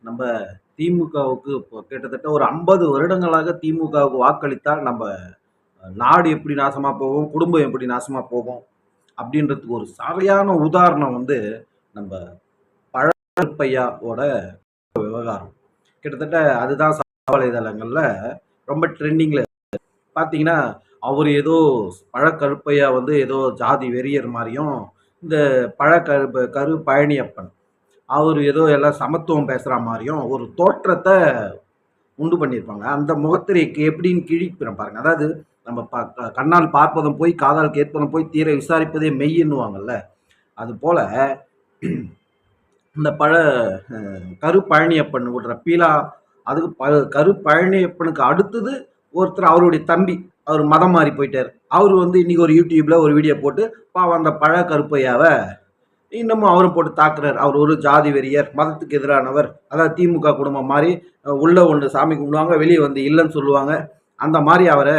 நம்ம திமுகவுக்கு இப்போ கிட்டத்தட்ட ஒரு 50 வருடங்களாக திமுகவுக்கு வாக்களித்தால் நம்ம நாடு எப்படி நாசமாக போகும், குடும்பம் எப்படி நாசமாக போகும் அப்படின்றதுக்கு ஒரு சரியான உதாரணம் வந்து நம்ம பழப்பையாவோட விவகாரம். கிட்டத்தட்ட அதுதான் சமூக வலைதளங்கள்ல ரொம்ப ட்ரெண்டிங்கில் பார்த்தீங்கன்னா, அவர் ஏதோ பழக்கருப்பையா வந்து ஏதோ ஜாதி வெறியர் மாதிரியும் இந்த பழக்கரு கரு பழனியப்பன் அவர் ஏதோ எல்லாம் சமத்துவம் பேசுகிற மாதிரியும் ஒரு தோற்றத்தை உண்டு பண்ணியிருப்பாங்க. அந்த முகத்திரைக்கு எப்படின்னு கிழிப்பிடம் பாருங்க. அதாவது நம்ம ப க கண்ணால் பார்ப்பதும் போய் காதால் கேட்பதும் போய் தீர விசாரிப்பதே மெய்ன்னுவாங்கல்ல அது போல் இந்த பழ கருப்பழனியப்பன் விடுற பீலா அதுக்கு ப கருப்பழனியப்பனுக்கு அடுத்தது ஒருத்தர் அவருடைய தம்பி. அவர் மதம் மாறி போயிட்டார் அவர் வந்து இன்றைக்கி ஒரு யூடியூப்பில் ஒரு வீடியோ போட்டு, பாவம் அந்த பழ கருப்பையாவை இன்னமும் அவரும் போட்டு தாக்குறாரு. அவர் ஒரு ஜாதி வெறியர், மதத்துக்கு எதிரானவர். அதாவது திமுக குடும்பம் மாதிரி உள்ளே ஒன்று சாமி கும்பிடுவாங்க, வெளியே வந்து இல்லைன்னு சொல்லுவாங்க. அந்த மாதிரி அவரை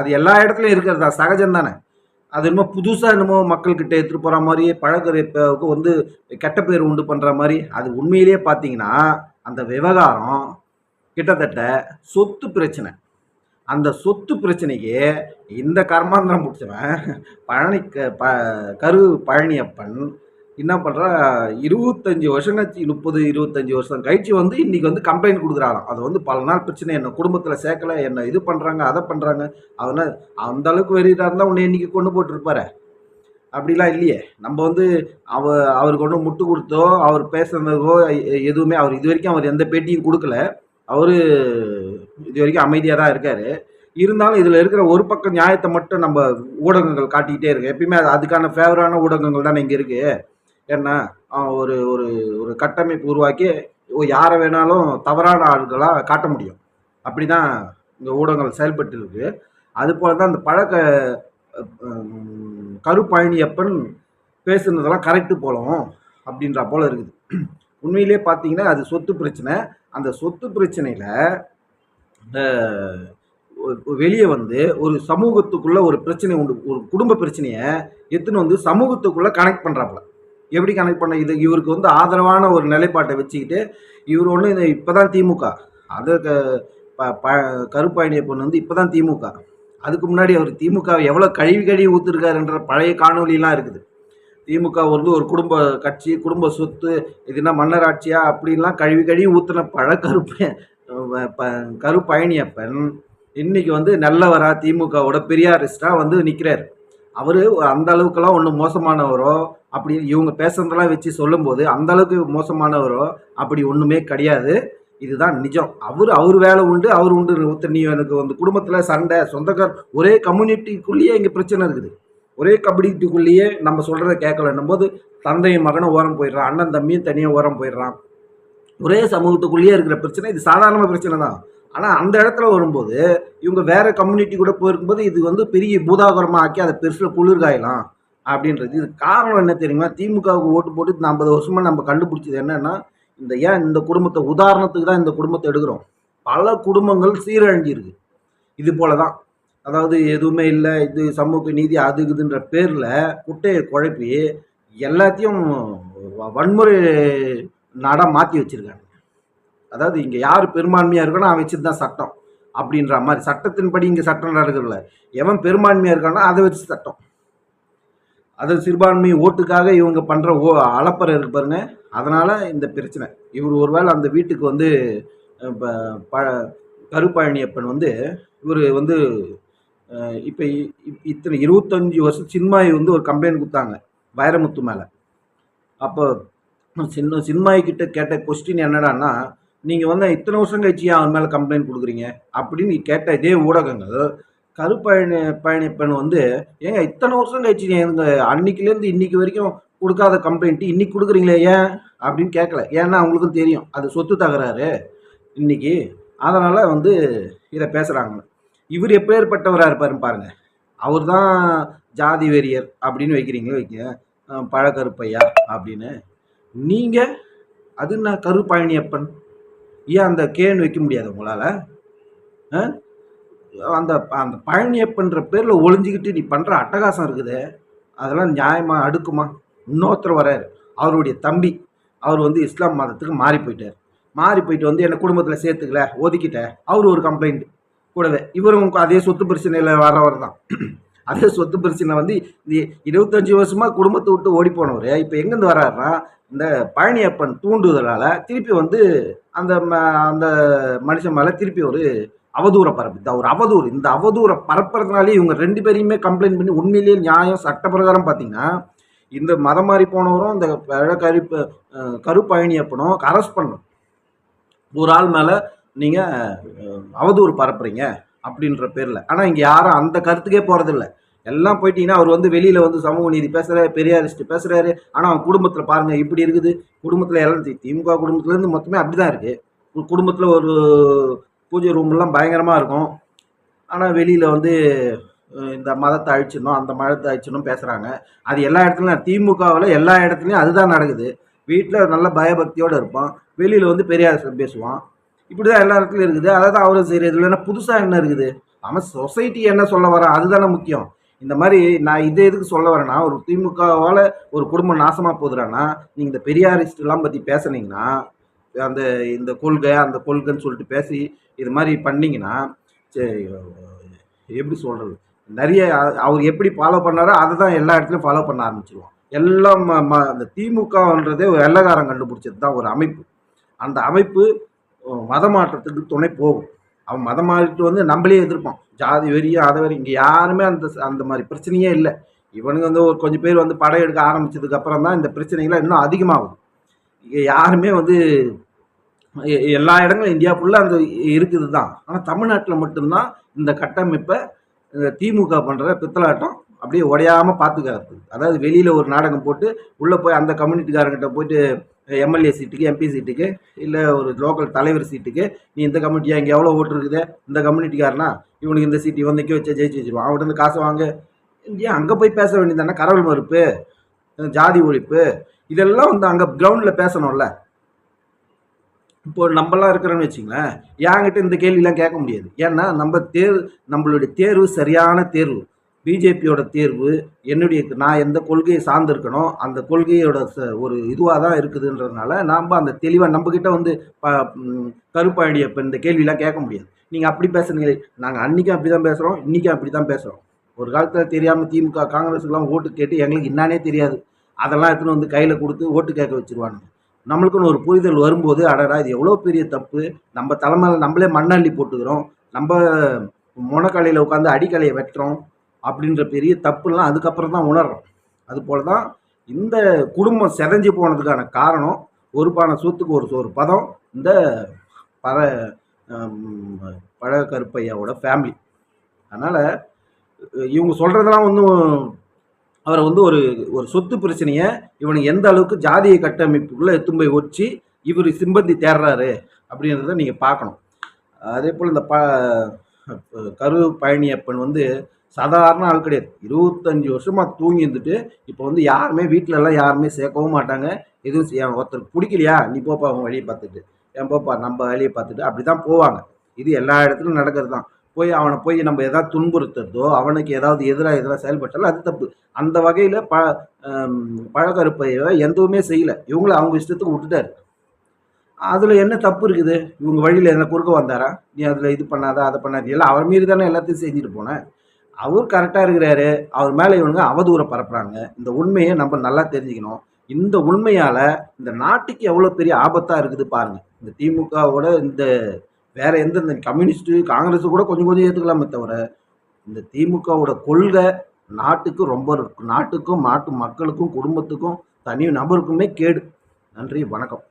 அது எல்லா இடத்துலையும் இருக்கிறதா சகஜம் தானே. அது என்னமோ புதுசாக என்னமோ மக்கள்கிட்ட எடுத்துகிட்டு போகிறா மாதிரியே பழக்கருப்பையாவுக்கு வந்து கெட்ட பேர் உண்டு பண்ணுற மாதிரி அது உண்மையிலேயே பார்த்தீங்கன்னா, அந்த விவகாரம் கிட்டத்தட்ட சொத்து பிரச்சனை. அந்த சொத்து பிரச்சனைக்கு இந்த கர்மாந்திரம் பிடிச்சவன் பழனி க ப கரு பழனியப்பன் என்ன பண்ணுறா இருபத்தஞ்சி வருஷம் கழிச்சு 30, 25 வருஷம் கழிச்சு வந்து இன்னைக்கு வந்து கம்ப்ளைண்ட் கொடுக்குறாராம். அது வந்து பல நாள் பிரச்சனை. என்ன குடும்பத்தில் சேர்க்கல, என்ன இது பண்ணுறாங்க அதை பண்ணுறாங்க அவன அந்த அளவுக்கு வெறியாக இருந்தால் உன்னை இன்னைக்கு கொண்டு போட்டிருப்பாரு. அப்படிலாம் இல்லையே. நம்ம வந்து அவ அவருக்கு ஒன்று முட்டு கொடுத்தோ அவர் பேசுனதோ எதுவுமே அவர் இது வரைக்கும் அவர் எந்த பேட்டியும் கொடுக்கல. அவர் இது வரைக்கும் அமைதியாக தான் இருக்கார். இருந்தாலும் இதில் இருக்கிற ஒரு பக்கம் நியாயத்தை மட்டும் நம்ம ஊடகங்கள் காட்டிக்கிட்டே இருக்கு. எப்பயுமே அதுக்கான ஃபேவரான ஊடகங்கள் தானே இங்கே இருக்குது என்ன ஒரு ஒரு ஒரு கட்டமைப்பு உருவாக்கி யாரை வேணாலும் தவறான ஆள்களா காட்ட முடியும். அப்படிதான் இந்த ஊடகங்கள் செயல்பட்டு இருக்கு. அதுபோல தான் அந்த பழக்க கருப்பயணியப்பன் பேசுனதெல்லாம் கரெக்டு போலும் அப்படின்றா போல் இருக்குது. உண்மையிலே பார்த்தீங்கன்னா, அது சொத்து பிரச்சனை. அந்த சொத்து பிரச்சனையில் வெளியே வந்து ஒரு சமூகத்துக்குள்ளே ஒரு பிரச்சனை உண்டு. ஒரு குடும்ப பிரச்சனையை எடுத்துன்னு வந்து சமூகத்துக்குள்ளே கனெக்ட் பண்ணுறாப்புல எப்படி கனெக்ட் பண்ண இது இவருக்கு வந்து ஆதரவான ஒரு நிலைப்பாட்டை வச்சுக்கிட்டு, இவர் ஒன்று இந்த இப்போ தான் திமுக. அது க ப ப கரு பழனியப்பன் வந்து இப்பதான் திமுக. அதுக்கு முன்னாடி அவர் திமுக எவ்வளோ கழுவி கழுவி ஊற்றுருக்காருன்ற பழைய காணொலிலாம் இருக்குது. திமுக வந்து ஒரு குடும்ப கட்சி, குடும்ப சொத்து, இதுனா மன்னராட்சியா அப்படின்லாம் கழுவி கழுவி ஊற்றின பழ கருப்ப ப இன்னைக்கு வந்து நல்லவரா திமுகவோட பெரியாரிஸ்டாக வந்து நிற்கிறார் அவரு அந்த அளவுக்கெல்லாம் ஒன்றும் மோசமானவரோ, அப்படி இவங்க பேசுறதெல்லாம் வச்சு சொல்லும்போது, அந்த அளவுக்கு மோசமானவரோ அப்படி ஒன்றுமே கிடையாது. இதுதான் நிஜம். அவர் அவர் வேலை உண்டு, அவர் உண்டு. ஒருத்தர் நீ எனக்கு வந்து குடும்பத்தில் சண்டை, சொந்தக்கார் ஒரே கம்யூனிட்டிக்குள்ளேயே இங்கே பிரச்சனை இருக்குது. ஒரே கம்யூனிட்டிக்குள்ளேயே நம்ம சொல்கிறத கேட்கலன்னும் போது தந்தையும் மகனும் ஓரம் போயிடுறான். அண்ணன் தம்பியும் தனியாக ஓரம் போயிடுறான். ஒரே சமூகத்துக்குள்ளேயே இருக்கிற பிரச்சனை. இது சாதாரண பிரச்சனை தான். ஆனால் அந்த இடத்துல வரும்போது, இவங்க வேறு கம்யூனிட்டி கூட போயிருக்கும்போது, இது வந்து பெரிய பூதாகரமாக ஆக்கி அதை பெருசில் குளிர் காயலாம் அப்படின்றது. இதுக்கு காரணம் என்ன தெரியுமா? திமுகவுக்கு ஓட்டு போட்டு இந்த ஐம்பது வருஷமாக நம்ம கண்டுபிடிச்சது என்னென்னா இந்த ஏன் இந்த குடும்பத்தை உதாரணத்துக்கு தான் இந்த குடும்பத்தை எடுக்கிறோம். பல குடும்பங்கள் சீரழிஞ்சிருக்கு. இது போல தான். அதாவது எதுவுமே இல்லை இது சமூக நீதி அது இதுன்ற பேரில் குட்டையை குழப்பி எல்லாத்தையும் வ வன்முறை நாடாக மாற்றி வச்சிருக்காங்க. அதாவது இங்கே யார் பெரும்பான்மையாக இருக்கானோ அவன் வச்சு தான் சட்டம். அப்படின்ற மாதிரி சட்டத்தின்படி இங்கே சட்டம் நடக்கிறதில்ல. எவன் பெரும்பான்மையாக இருக்கானோ அதை வச்சு சட்டம். அது சிறுபான்மை ஓட்டுக்காக இவங்க பண்ணுற ஓ அலப்பறை இருக்கு பாருங்க. அதனால் இந்த பிரச்சனை. இவர் ஒருவேளை அந்த வீட்டுக்கு வந்து ப ப வந்து இவர் வந்து இப்போ இத்தனை 25 வருஷம் சின்மாயி வந்து ஒரு கம்ப்ளைண்ட் கொடுத்தாங்க வைரமுத்து மேலே அப்போ சின்ன சின்மாய்கிட்ட கேட்ட கொஸ்டின் என்னடான்னா, நீங்கள் வந்து இத்தனை வருஷம் கழிச்சு அவன் மேலே கம்ப்ளைண்ட் கொடுக்குறீங்க அப்படின்னு கேட்ட இதே ஊடகங்கள், கருப்பயணி பயணிப்பெண் பழனியப்பன் வந்து, ஏங்க இத்தனை வருஷம் கழிச்சு எங்க அன்னைக்குலேருந்து இன்னைக்கு வரைக்கும் கொடுக்காத கம்ப்ளைண்ட் இன்னைக்கு கொடுக்குறீங்களே ஏன்? அப்படின்னு கேட்கல. ஏன்னா அவங்களுக்கும் தெரியும். அது சொத்து தகராறு இன்னைக்கு. அதனால் வந்து இதை பேசுறாங்கன்னு. இவர் எப்பேர்ப்பட்டவரா இருப்பார் பாருங்க. அவர் தான் ஜாதி வெறியர் அப்படின்னு வைக்கிறீங்களே வைக்க பழக்கருப்பையா அப்படின்னு. நீங்கள் அது என்ன கரு ஏன் அந்த கேன்னு வைக்க முடியாது உங்களால்? அந்த அந்த பழனியப்பன்ற பேரில் ஒளிஞ்சுகிட்டு நீ பண்ணுற அட்டகாசம் இருக்குது. அதெல்லாம் நியாயமாக அடுக்குமா? இன்னொருத்தர் வரார் அவருடைய தம்பி. அவர் வந்து இஸ்லாம் மதத்துக்கு மாறி போயிட்டார். மாறி போயிட்டு வந்து என்னை குடும்பத்தில் சேர்த்துக்கல ஒதுக்கிட்ட. அவர் ஒரு கம்ப்ளைண்ட் கூடவே இவரும் அதே சொத்து பிரச்சனையில் வர்றவர் தான். அதே சொத்து பிரச்சனை வந்து இது இருபத்தஞ்சி வருஷமாக குடும்பத்தை விட்டு ஓடி போனவர். இப்போ எங்கேருந்து வர்றாருன்னா இந்த பழனியப்பன் தூண்டுதலால் திருப்பி வந்து அந்த ம- அந்த மனுஷன் மேலே திருப்பி ஒரு அவதூற பரப்பு. இந்த ஒரு அவதூறு இந்த அவதூறை பரப்புறதுனாலே இவங்க ரெண்டு பேரையுமே கம்ப்ளைண்ட் பண்ணி உண்மையிலேயே நியாயம் சட்ட பிரகாரம் பார்த்தீங்கன்னா இந்த மதம் மாறி போனவரும் இந்த கருப்பு அஹ், கருப்பழனியப்பனும் அரெஸ்ட் பண்ணும் ஒரு ஆள் மேலே நீங்கள் அவதூறு பரப்புறீங்க அப்படின்ற பேரில். ஆனால் இங்கே யாரும் அந்த கருத்துக்கே போகிறதில்ல எல்லாம் போயிட்டீங்கன்னா அவர் வந்து வெளியில் வந்து சமூக நீதி பேசுகிறாரு பெரியாரிஸ்ட் பேசுகிறாரு ஆனால் அவன் குடும்பத்தில் பாருங்கள் இப்படி இருக்குது. குடும்பத்தில் எல்லாம் திமுக குடும்பத்துலேருந்து மொத்தமே அப்படி தான் இருக்குது குடும்பத்தில் ஒரு பூஜை ரூம்லாம் பயங்கரமாக இருக்கும். ஆனால் வெளியில் வந்து இந்த மதத்தை அழிச்சிடணும் அந்த மதத்தை அழிச்சிடணும் பேசுகிறாங்க அது எல்லா இடத்துலையும் திமுகவில் எல்லா இடத்துலையும் அதுதான் நடக்குது. வீட்டில் நல்ல பயபக்தியோடு இருப்பான். வெளியில் வந்து பெரியார் பேசுவான். இப்படி தான் எல்லா இடத்துலையும் இருக்குது. அதாவது அவரும் சரி இதில் என்ன புதுசாக என்ன இருக்குது? அவன் சொசைட்டி என்ன சொல்ல வரான்? அதுதானே முக்கியம். இந்த மாதிரி நான் இதே எதுக்கு சொல்ல வரேன்னா ஒரு திமுகவால் ஒரு குடும்பம் நாசமாக போகுதுறான்னா நீங்கள் இந்த பெரியாரிஸ்ட்லாம் பற்றி பேசுனீங்கன்னா அந்த இந்த கொள்கை அந்த கொள்கைன்னு சொல்லிட்டு பேசி இது மாதிரி பண்ணிங்கன்னா சரி, எப்படி சொல்கிறது நிறைய அவர் எப்படி ஃபாலோ பண்ணாரோ அதை தான் எல்லா இடத்துலையும் ஃபாலோ பண்ண ஆரம்பிச்சிருவோம் எல்லாம் ம- ம- அந்த திமுகன்றதே ஒரு வெள்ளக்காரன் கண்டுபிடிச்சது தான் ஒரு அமைப்பு. அந்த அமைப்பு மதமாற்றத்துக்கு மாற்றத்துக்கு துணை போகும். அவன் மதம் மாறிட்டு வந்து நம்மளே எதிர்ப்பான். ஜாதி வெறியும் அதை வரையும் இங்கே யாருமே அந்த அந்த மாதிரி பிரச்சனையே இல்லை. இவனுங்க வந்து ஒரு கொஞ்சம் பேர் வந்து படம் எடுக்க ஆரம்பித்ததுக்கு அப்புறம் தான் இந்த பிரச்சனைகள்லாம் இன்னும் அதிகமாகுது. இங்கே யாருமே வந்து எ- எல்லா இடங்களும் இந்தியா ஃபுல்லாக அந்த இருக்குது தான். ஆனால் தமிழ்நாட்டில் மட்டும்தான் இந்த கட்டமைப்பை இந்த திமுக பண்ணுற பித்தலாட்டம் அப்படியே உடையாமல் பார்த்துக்காது அதாவது வெளியில் ஒரு நாடகம் போட்டு உள்ளே போய் அந்த கம்யூனிட்டிக்காரங்கிட்ட போயிட்டு எம்எல்ஏ சீட்டுக்கு எம்பி சீட்டுக்கு இல்லை ஒரு லோக்கல் தலைவர் சீட்டுக்கு நீ இந்த கம்யூனிட்டியா இங்கே எவ்வளோ ஓட்டு இருக்குது? இந்த கம்யூனிட்டிக்காரனா இவனுக்கு இந்த சீட்டு இவன் நிற்க வச்சு ஜெயிச்சு வச்சிருவான். அவன்கிட்ட காசு வாங்க. ஏன் அங்கே போய் பேச வேண்டியதானே கடவுள் மறுப்பு ஜாதி ஒழிப்பு இதெல்லாம் வந்து அங்கே கிரவுண்டில் பேசணும்ல. இப்போ நம்மலாம் இருக்கிறோன்னு வச்சுங்களேன் என்கிட்ட இந்த கேள்விலாம் கேட்க முடியாது. ஏன்னா நம்ம தேர்வு நம்மளுடைய தேர்வு சரியான தேர்வு. பிஜேபியோட தேர்வு என்னுடைய நான் எந்த கொள்கையை சார்ந்திருக்கணும் அந்த கொள்கையோட ச- ஒரு இதுவாக தான் இருக்குதுன்றதுனால நாம் அந்த தெளிவாக நம்மக்கிட்ட வந்து ப ம், இப்போ இந்த கேள்வியெலாம் கேட்க முடியாது. நீங்கள் அப்படி பேசுனீங்களே நாங்கள் அன்றைக்கும் அப்படி தான் பேசுகிறோம் இன்றைக்கும் அப்படி தான் பேசுகிறோம் ஒரு காலத்தில் தெரியாமல் திமுக காங்கிரஸுக்கெல்லாம் ஓட்டு கேட்டு எங்களுக்கு என்னன்னே தெரியாது. அதெல்லாம் எடுத்துன்னு வந்து கையில் கொடுத்து ஓட்டு கேட்க வச்சிருவானுங்க. நம்மளுக்குன்னு ஒரு புரிதல் வரும்போது அடடா இது எவ்வளோ பெரிய தப்பு. நம்ம தலைமையில் நம்மளே மண்ணள்ளி போட்டுக்கிறோம். நம்ம முனக்கலையில் உட்காந்து அடிக்கலையை வெட்டுறோம். அப்படின்ற பெரிய தப்புலாம் அதுக்கப்புறம் தான் உணர்றோம். அதுபோல தான் இந்த குடும்பம் செதஞ்சு போனதுக்கான காரணம் ஒரு பானை சூத்துக்கு ஒரு சோறு. பதம் இந்த பழ ஹம், பழ கருப்பையாவோட ஃபேமிலி அதனால் இவங்க சொல்கிறதெல்லாம் வந்து அவரை வந்து ஒரு ஒரு சொத்து பிரச்சனையை இவனுக்கு எந்த அளவுக்கு ஜாதிய கட்டமைப்புக்குள்ளே எத்தும் போய் வச்சு இவர் சிம்பந்தி தேடுறாரு அப்படின்றத நீங்கள் பார்க்கணும். அதே போல் இந்த ப கரு பழனியப்பன் வந்து சாதாரண ஆள் கிடையாது. இருபத்தஞ்சி வருஷமாக தூங்கி இருந்துட்டு இப்போ வந்து யாருமே வீட்டில எல்லாம் யாருமே சேர்க்கவும் மாட்டாங்க. எதுவும் செய்ய ஒருத்தருக்கு பிடிக்கலையா? நீ போப்பா அவன் வழியை பார்த்துட்டு. ஏன் போப்பா நம்ம வேலையை பார்த்துட்டு அப்படி தான் போவாங்க. இது எல்லா இடத்துலையும் நடக்கிறது தான் போய் அவனை போய் நம்ம எதாவது துன்புறுத்துறதோ அவனுக்கு ஏதாவது எதிராக எதிராக செயல்பட்டாலும் அது தப்பு. அந்த வகையில் ப ஹம், எதுவுமே செய்யலை. இவங்கள அவங்க இஷ்டத்துக்கு விட்டுட்டாரு. அதில் என்ன தப்பு இருக்குது? இவங்க வழியில் என்ன குறுக்க வந்தாரா? நீ அதில் இது பண்ணாத அதை பண்ணாத. எல்லாம் அவர் மீறி தானே எல்லாத்தையும் செஞ்சுட்டு போனேன். அவர் கரெக்டாக இருக்கிறாரு. அவர் மேலே இவனுங்க அவதூறை பரப்புறாங்க இந்த உண்மையை நம்ம நல்லா தெரிஞ்சுக்கணும். இந்த உண்மையால் இந்த நாட்டுக்கு எவ்வளோ பெரிய ஆபத்தாக இருக்குது பாருங்கள் இந்த திமுகவோட இந்த வேற எந்த இந்த கம்யூனிஸ்ட்டு காங்கிரஸ் கூட கொஞ்சம் கொஞ்சம் ஏற்றுக்கலாமே தவிர இந்த திமுகவோட கொள்கை நாட்டுக்கு ரொம்ப நாட்டுக்கும் நாட்டு மக்களுக்கும் குடும்பத்துக்கும் தனி நபருக்குமே கேடு. நன்றி வணக்கம்.